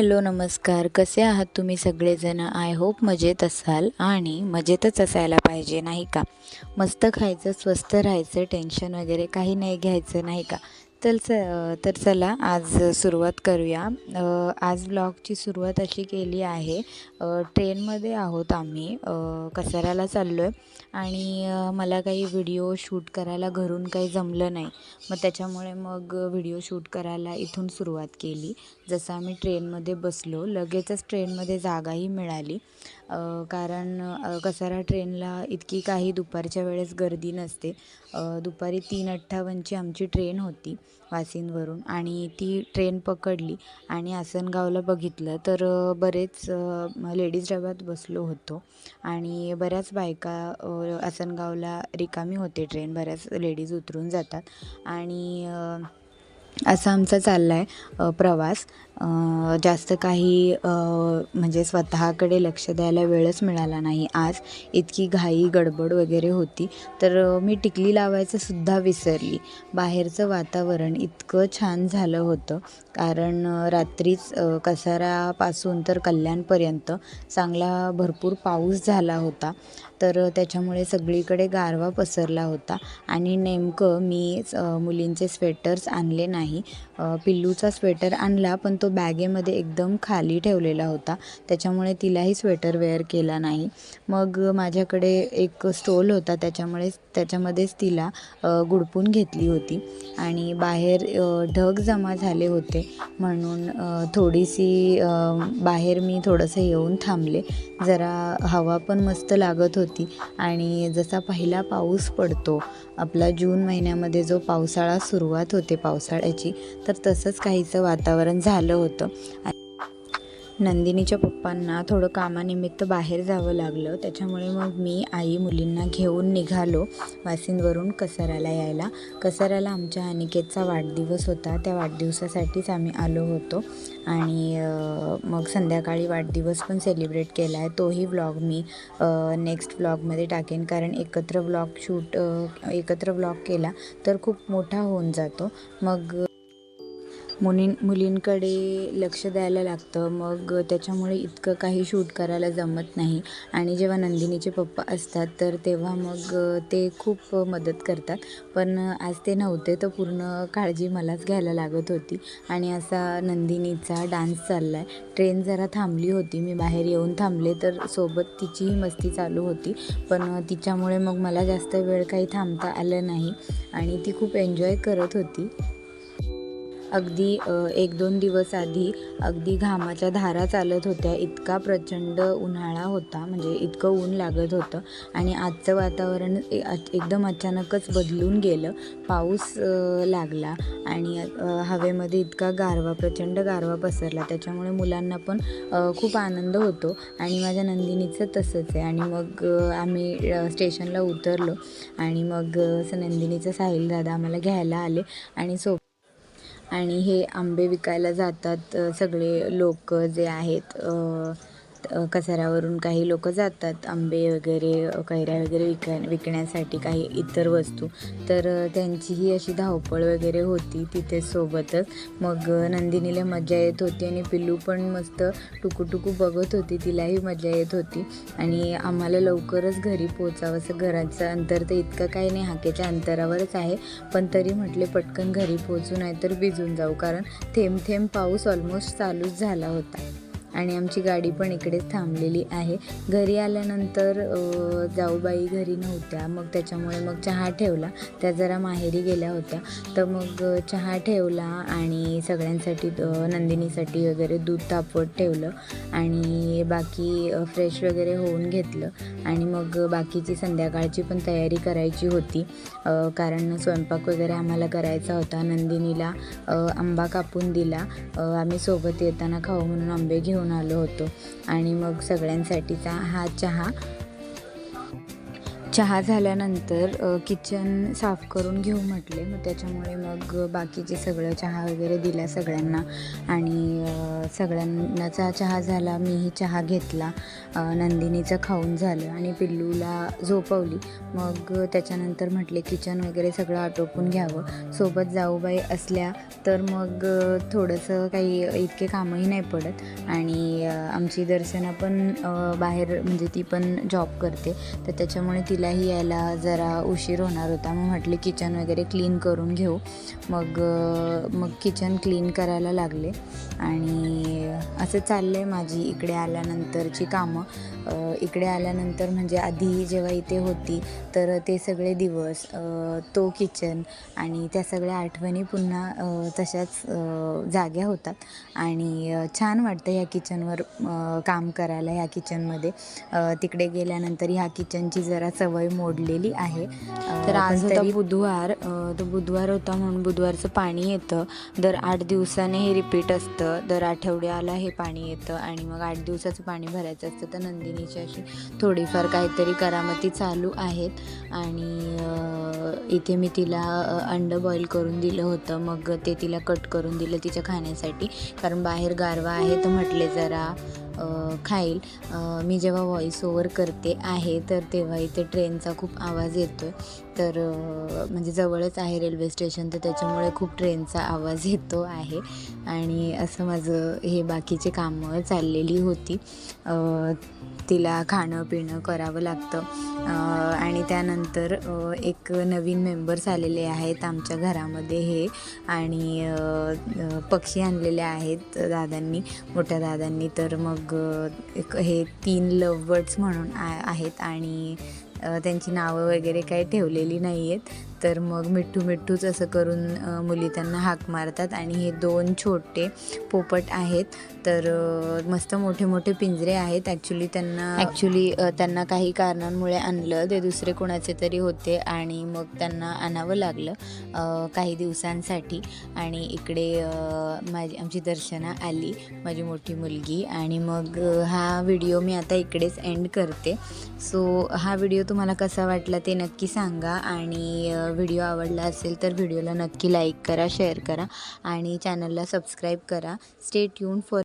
Hello नमस्कार. कसे आहात तुम्ही सगळेजण? आय होप मजेत असाल आणि मजेतच असायला पाहिजे नाही का? मस्त खायचं स्वस्त राहायचं टेन्शन वगैरे काही नाही घ्यायचं नाही का? तर च तर चला आज सुरुवात करूया. आज ब्लॉगची सुरुवात अशी केली आहे. ट्रेनमध्ये आहोत आम्ही. कसाऱ्याला चाललो आहे आणि मला काही व्हिडिओ शूट करायला घरून काही जमलं नाही. मग त्याच्यामुळे मग व्हिडिओ शूट करायला इथून सुरुवात केली. जसं आम्ही ट्रेनमध्ये बसलो लगेचच ट्रेनमध्ये जागाही मिळाली. कारण कसारा ट्रेनला इतकी काही दुपारच्या वेळेस गर्दी नसते. दुपारी तीन अठ्ठावन्नची आमची ट्रेन होती वासिंदवरून आणि ती ट्रेन पकडली आणि आसनगावला बघितलं तर बरेच लेडीज डब्यात बसलो होतो आणि बऱ्याच बायका आसनगावला रिकामी होते ट्रेन. बऱ्याच लेडीज उतरून जातात आणि असा आमचा चालला आहे प्रवास. जास्त काही म्हणजे स्वतःकडे लक्ष द्यायला वेळच मिळाला नाही. आज इतकी घाई गडबड वगैरे होती. तर मी टिकली लावायचं सुद्धा विसरली. बाहेरचं वातावरण इतकं छान झालं होतं. कारण रात्रीच कसारापासून तर कल्याणपर्यंत चांगला भरपूर पाऊस झाला होता. तर त्याच्यामुळे सगळीकडे गारवा पसरला होता. आणि नेमकं मी मुलींचे स्वेटर्स आणले नाही नाही. पिल्लूचा स्वेटर आणला पण तो बॅगेमध्ये एकदम खाली ठेवलेला होता. त्याच्यामुळे तिलाही स्वेटर वेअर केला नाही. मग माझ्याकडे एक स्टोल होता त्याच्यामुळे त्याच्यामध्येच तिला गुडपून घेतली होती. आणि बाहेर ढग जमा झाले होते. म्हणून थोडीशी बाहेर मी थोडंसं येऊन थांबले. जरा हवा पण मस्त लागत होती. आणि जसा पहिला पाऊस पडतो आपला जून महिन्यामध्ये जो पावसाळा सुरुवात होते पावसाळ्याची तर तसंच काहीचं वातावरण झालं होतं. नंदिनीच्या पप्पांना थोडं कामानिमित्त बाहेर जावं लागलं. त्याच्यामुळे मग मी आई मुलींना घेऊन निघालो वासिंदवरून कसाराला यायला. कसाराला आमच्या अनिकेतचा वाढदिवस होता. त्या वाढदिवसासाठीच आम्ही आलो होतो. आणि मग संध्याकाळी वाढदिवस पण सेलिब्रेट केला आहे तोही व्लॉग मी नेक्स्ट व्लॉगमध्ये टाकेन. कारण एकत्र व्लॉग शूट एकत्र व्लॉग केला तर खूप मोठा होऊन जातो. मग मुलीं मुलींकडे लक्ष द्यायला लागतं. मग त्याच्यामुळे इतकं काही शूट करायला जमत नाही. आणि जेव्हा नंदिनीचे पप्पा असतात तर तेव्हा मग ते खूप मदत करतात. पण आज ते नव्हते तर पूर्ण काळजी मलाच घ्यायला लागत होती. आणि असा नंदिनीचा डान्स चालला आहे ट्रेन जरा थांबली होती. मी बाहेर येऊन थांबले तर सोबत तिचीही मस्ती चालू होती. पण तिच्यामुळे मग मला जास्त वेळ काही थांबता आलं नाही. आणि ती खूप एन्जॉय करत होती. अगदी एक दोन दिवस आधी अगदी घामाच्या धारा चालत होत्या. इतका प्रचंड उन्हाळा होता म्हणजे इतकं ऊन लागत होतं आणि आजचं वातावरण ए- एकदम अचानकच बदलून गेलं. पाऊस लागला आणि हवेमध्ये इतका गारवा प्रचंड गारवा पसरला. त्याच्यामुळे मुलांना पण खूप आनंद होतो आणि माझ्या नंदिनीचं तसंच आहे. आणि मग आम्ही स्टेशनला उतरलो आणि मग असं नंदिनीचं साहिल दादा आम्हाला घ्यायला आले आणि सो आणि हे आंबे विकायला जातात सगळे लोक जे आहेत कचऱ्यावरून काही लोक जातात आंबे वगैरे कैऱ्या वगैरे विकाय विकण्यासाठी काही इतर वस्तू. तर त्यांचीही अशी धावपळ वगैरे होती तिथे सोबतच. मग नंदिनीला मजा येत होती आणि पिल्लू पण मस्त टुकू टुकू बघत होती. तिलाही मजा येत होती. आणि आम्हाला लवकरच घरी पोचावंसं घराचं अंतर तर इतकं काही नाही हाकेच्या अंतरावरच आहे. पण तरी म्हटले पटकन घरी पोचू नाही तर भिजून जाऊ. कारण थेंब थेंब पाऊस ऑलमोस्ट चालूच झाला होता. आणि आमची गाडी पण इकडेच थांबलेली आहे. घरी आल्यानंतर जाऊबाई घरी नव्हत्या. मग त्याच्यामुळे मग चहा ठेवला. त्या जरा माहेरी गेल्या होत्या. तर मग चहा ठेवला आणि सगळ्यांसाठी नंदिनीसाठी वगैरे दूध तापवत ठेवलं आणि बाकी फ्रेश वगैरे होऊन घेतलं. आणि मग बाकीची संध्याकाळची पण तयारी करायची होती. कारण स्वयंपाक वगैरे आम्हाला करायचा होता. नंदिनीला आंबा कापून दिला. आम्ही सोबत येताना खाऊ म्हणून आंबे घेऊन आलो होतो. आणि मग सगळ्यांसाठीचा हा चहा चहा झाल्यानंतर किचन साफ करून घेऊ म्हटले. मग त्याच्यामुळे मग बाकीचे सगळं चहा वगैरे दिला सगळ्यांना आणि सगळ्यांनाचा चहा झाला. मीही चहा घेतला. नंदिनीचं खाऊन झालं आणि पिल्लूला झोपवली. मग त्याच्यानंतर म्हटले किचन वगैरे सगळं आटोपून घ्यावं. सोबत जाऊबाई असल्या तर मग थोडंसं काही इतके कामही नाही पडत आणि आमची दर्शना पण बाहेर म्हणजे ती पण जॉब करते. तर त्याच्यामुळे तिला तिलाही यायला जरा उशीर होणार होता. मग म्हटले किचन वगैरे क्लीन करून घेऊ. मग मग किचन क्लीन करायला लागले. आणि असं चाललं आहे माझी इकडे आल्यानंतरची कामं. इकडे आल्यानंतर म्हणजे आधी जेव्हा इथे होती तर ते सगळे दिवस तो किचन आणि त्या सगळ्या आठवणी पुन्हा तशाच जाग्या होतात. आणि छान वाटतं ह्या किचनवर काम करायला ह्या किचनमध्ये. तिकडे गेल्यानंतर ह्या किचनची जरा सवय मोडलेली आहे. तर आज होता बुधवार. तो बुधवार होता म्हणून बुधवारचं पाणी येतं. दर आठ दिवसाने हे रिपीट असतं. दर आठवड्याला हे पाणी येतं आणि मग आठ दिवसाचं पाणी भरायचं असतं. तर नंदिनीची अशी थोडीफार काहीतरी करामती चालू आहेत. आणि इथे मी तिला अंडं बॉईल करून दिलं होतं. मग ते तिला कट करून दिलं तिच्या खाण्यासाठी. कारण बाहेर गारवा आहे तर म्हटले जरा खाईल. मी जेव्हा व्हॉईस ओवर करते आहे तर तेव्हा इथे ट्रेनचा खूप आवाज येतो आहे तर म्हणजे जवळच आहे रेल्वे स्टेशन तर त्याच्यामुळे खूप ट्रेनचा आवाज येतो आहे. आणि असं माझं हे बाकीचे कामं चाललेली होती. तिला खाणं पिणं करावं लागतं. आणि त्यानंतर एक नवीन मेंबर्स आलेले आहेत आमच्या घरामध्ये हे. आणि पक्षी आणलेले आहेत दादांनी मोठ्या दादांनी. तर मग मग एक हे तीन लव्ह बर्ड्स म्हणून आ- आहेत आणि त्यांची नावं वगैरे काही ठेवलेली नाही आहेत तर मग मिठ्ठू मिठ्ठूच असं करून मुली त्यांना हाक मारतात आणि हे दोन छोटे पोपट आहेत. तर मस्त मोठे मोठे पिंजरे आहेत. ॲक्च्युली त्यांना ॲक्च्युली त्यांना काही कारणांमुळे आणलं. ते दुसरे कोणाचे तरी होते आणि मग त्यांना आणावं लागलं काही दिवसांसाठी. आणि इकडे माझी आमची दर्शना आली माझी मोठी मुलगी. आणि मग हा व्हिडिओ मी आता इकडेच एंड करते. सो हा व्हिडिओ तुम्हाला कसा वाटला ते नक्की सांगा. आणि व्हिडिओ आवडला असेल तर व्हिडिओला नक्की लाईक करा शेअर करा आणि चॅनलला सबस्क्राईब करा. Stay tune for